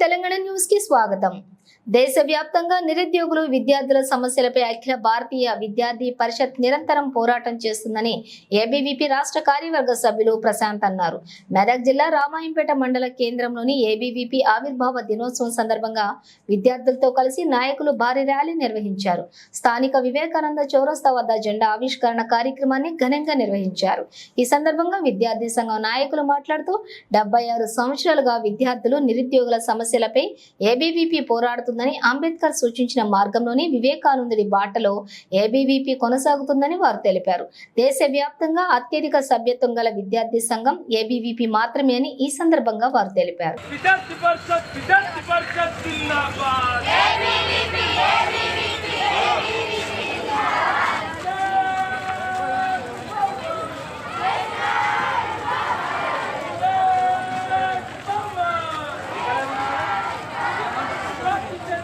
Nine TV Telangana news కి స్వాగతం దేశవ్యాప్తంగా నిరుద్యోగులు విద్యార్థుల సమస్యలపై అఖిల భారతీయ విద్యార్థి పరిషత్ నిరంతరం పోరాటం చేస్తుందని ఏబీవీపీ రాష్ట్ర కార్యవర్గ సభ్యులు ప్రశాంత్ అన్నారు. మెదక్ జిల్లా రామాయంపేట మండల కేంద్రంలోని ఏబీవీపీ ఆవిర్భావ దినోత్సవం సందర్భంగా విద్యార్థులతో కలిసి నాయకులు భారీ ర్యాలీ నిర్వహించారు. స్థానిక వివేకానంద చౌరస్తా వద్ద జెండా ఆవిష్కరణ కార్యక్రమాన్ని ఘనంగా నిర్వహించారు. ఈ సందర్భంగా విద్యార్థి సంఘం నాయకులు మాట్లాడుతూ డెబ్బై ఆరు సంవత్సరాలుగా విద్యార్థులు నిరుద్యోగుల సమస్యలపై ఏబీవీపీ పోరాడుతుందని అంబేద్కర్ సూచించిన మార్గంలోని వివేకానందుడి బాటలో ఏబీవీపీ కొనసాగుతుందని వారు తెలిపారు. దేశవ్యాప్తంగా అత్యధిక సభ్యత్వం గల విద్యార్థి సంఘం ఏబీవీపీ మాత్రమే అని ఈ సందర్భంగా వారు తెలిపారు.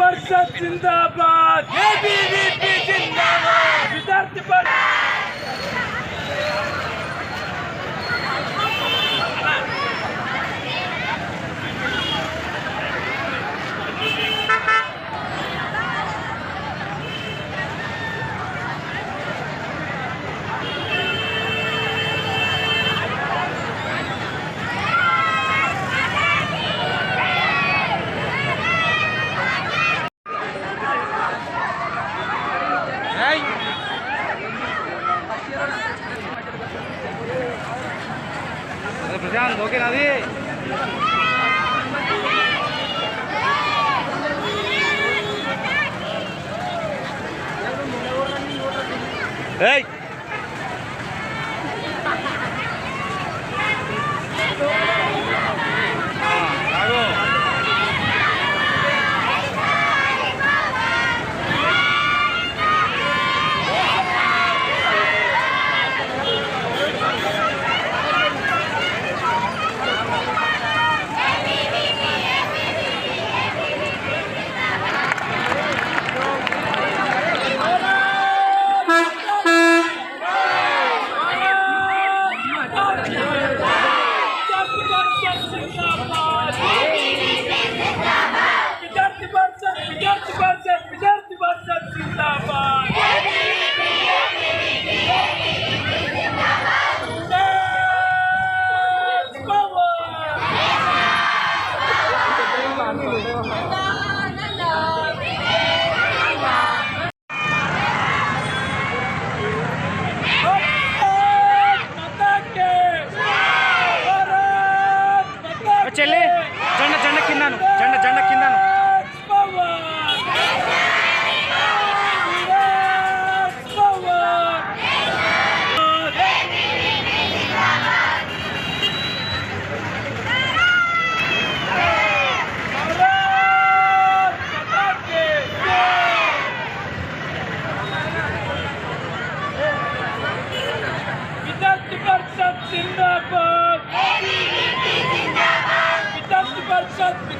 विद्यार्थी परिषद जिंदाबाद एबीवीपी जिंदाबाद Representando, que nadie. ¡Ey!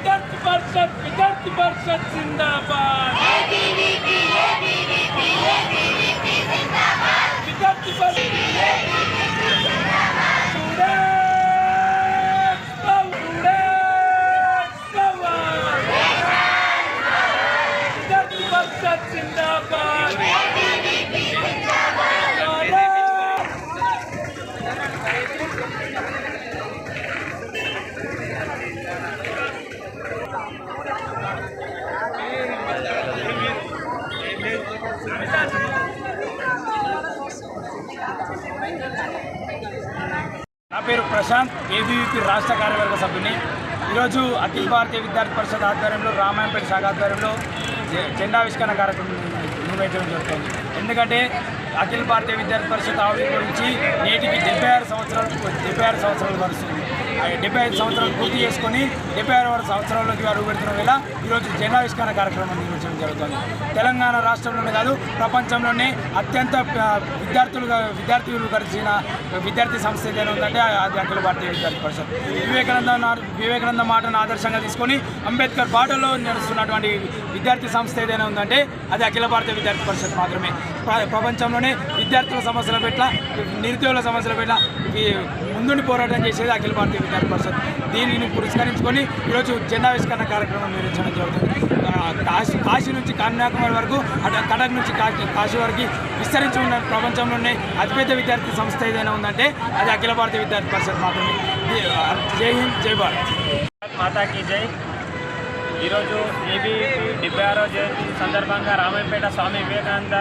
విద్యార్థి పరిషత్ విద్యార్థి పరిషత్ జిందాబాద్ విద్యార్థి పరిషత్ పేరు ప్రశాంత్ ఏబీవీపీ రాష్ట్ర కార్యవర్గ సభ్యుని. ఈరోజు అఖిల భారతీయ విద్యార్థి పరిషత్ ఆధ్వర్యంలో రామాయంపేట శాఖ ఆధ్వర్యంలో జెండావిష్కరణ కార్యక్రమం నిర్వహించడం జరుగుతుంది. ఎందుకంటే అఖిల భారతీయ విద్యార్థి పరిషత్ ఆవిర్భవించి నేటికి డెబ్బై ఆరు సంవత్సరాలు డెబ్బై ఆరు సంవత్సరాలు వరుస్తుంది డెబ్బై ఐదు సంవత్సరాలు పూర్తి చేసుకొని డెబ్బై ఆరు సంవత్సరాల్లోకి అడుగు పెడుతున్న వేళ ఈరోజు జనావిష్కరణ కార్యక్రమం నిర్వహించడం జరుగుతుంది. తెలంగాణ రాష్ట్రంలోనే కాదు ప్రపంచంలోనే అత్యంత విద్యార్థులుగా విద్యార్థులు కలిసిన విద్యార్థి సంస్థ ఏదైనా ఉందంటే అది అఖిల భారతీయ విద్యార్థి పరిషత్. వివేకానంద వివేకానంద మాటను ఆదర్శంగా తీసుకొని అంబేద్కర్ బాటలో నడుస్తున్నటువంటి విద్యార్థి సంస్థ ఏదైనా ఉందంటే అది అఖిల భారతీయ విద్యార్థి పరిషత్ మాత్రమే. ప్రపంచంలోనే విద్యార్థుల సమస్యల పట్ల నిరుద్యోగుల సమస్యల పట్ల ఈ ముందుండి పోరాటం చేసేది అఖిల భారతీయ విద్యార్థి పరిషత్. దీనిని పురస్కరించుకొని ఈరోజు జెండా ఆవిష్కరణ కార్యక్రమం నిర్వహించడం జరుగుతుంది. కాశీ కాశీ నుంచి కన్యాకుమారి వరకు అటు కటక్ నుంచి కాశీ కాశీ వరకు విస్తరించి ఉన్న ప్రపంచంలోనే అతిపెద్ద విద్యార్థి సంస్థ ఏదైనా ఉందంటే అది అఖిల భారతీయ విద్యార్థి పరిషత్ మాత్రమే. జై హింద్ జై భారత్. మాతాకి జై. ఈరోజు ఏబీపీ డెబ్బై ఆరో జయంతి సందర్భంగా రామాయపేట స్వామి వివేకానంద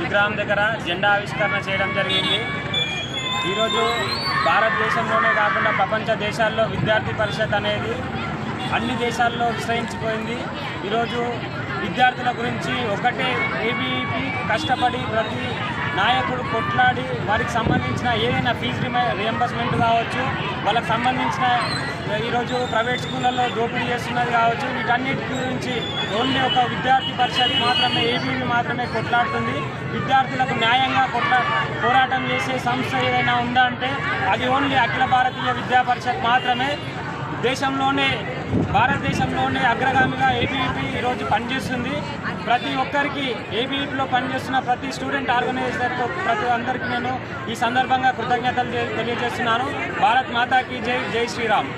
విగ్రహం దగ్గర జెండా ఆవిష్కరణ చేయడం జరిగింది. ఈరోజు భారతదేశంలోనే కాకుండా ప్రపంచ దేశాల్లో విద్యార్థి పరిషత్ అనేది అన్ని దేశాల్లో విశ్రయించిపోయింది ఈరోజు విద్యార్థుల గురించి ఒకటే ఏబీపీ కష్టపడి ప్రతి నాయకుడు కొట్లాడి వారికి సంబంధించిన ఏదైనా ఫీజు రిమ రియంబర్స్మెంట్ కావచ్చు వాళ్ళకి సంబంధించిన ఈరోజు ప్రైవేట్ స్కూళ్ళల్లో దోపిడీ చేస్తున్నది కావచ్చు వీటన్నిటి గురించి ఓన్లీ ఒక విద్యార్థి పరిషత్ మాత్రమే ఏబీవీ మాత్రమే కొట్లాడుతుంది. విద్యార్థులకు న్యాయంగా కొట్లా పోరాటం చేసే సంస్థ ఏదైనా ఉందా అంటే అది ఓన్లీ అఖిల భారతీయ విద్యా పరిషత్ మాత్రమే. దేశంలోనే భారతదేశంలోనే అగ్రగామిగా ఏబీఈపీ ఈరోజు పనిచేస్తుంది. ప్రతి ఒక్కరికి ఏబీఈపీలో పనిచేస్తున్న ప్రతి స్టూడెంట్ ఆర్గనైజర్ ప్రతి అందరికీ నేను ఈ సందర్భంగా కృతజ్ఞతలు తెలియజేస్తున్నాను. భారత్ మాతాకి జై జై శ్రీరామ్.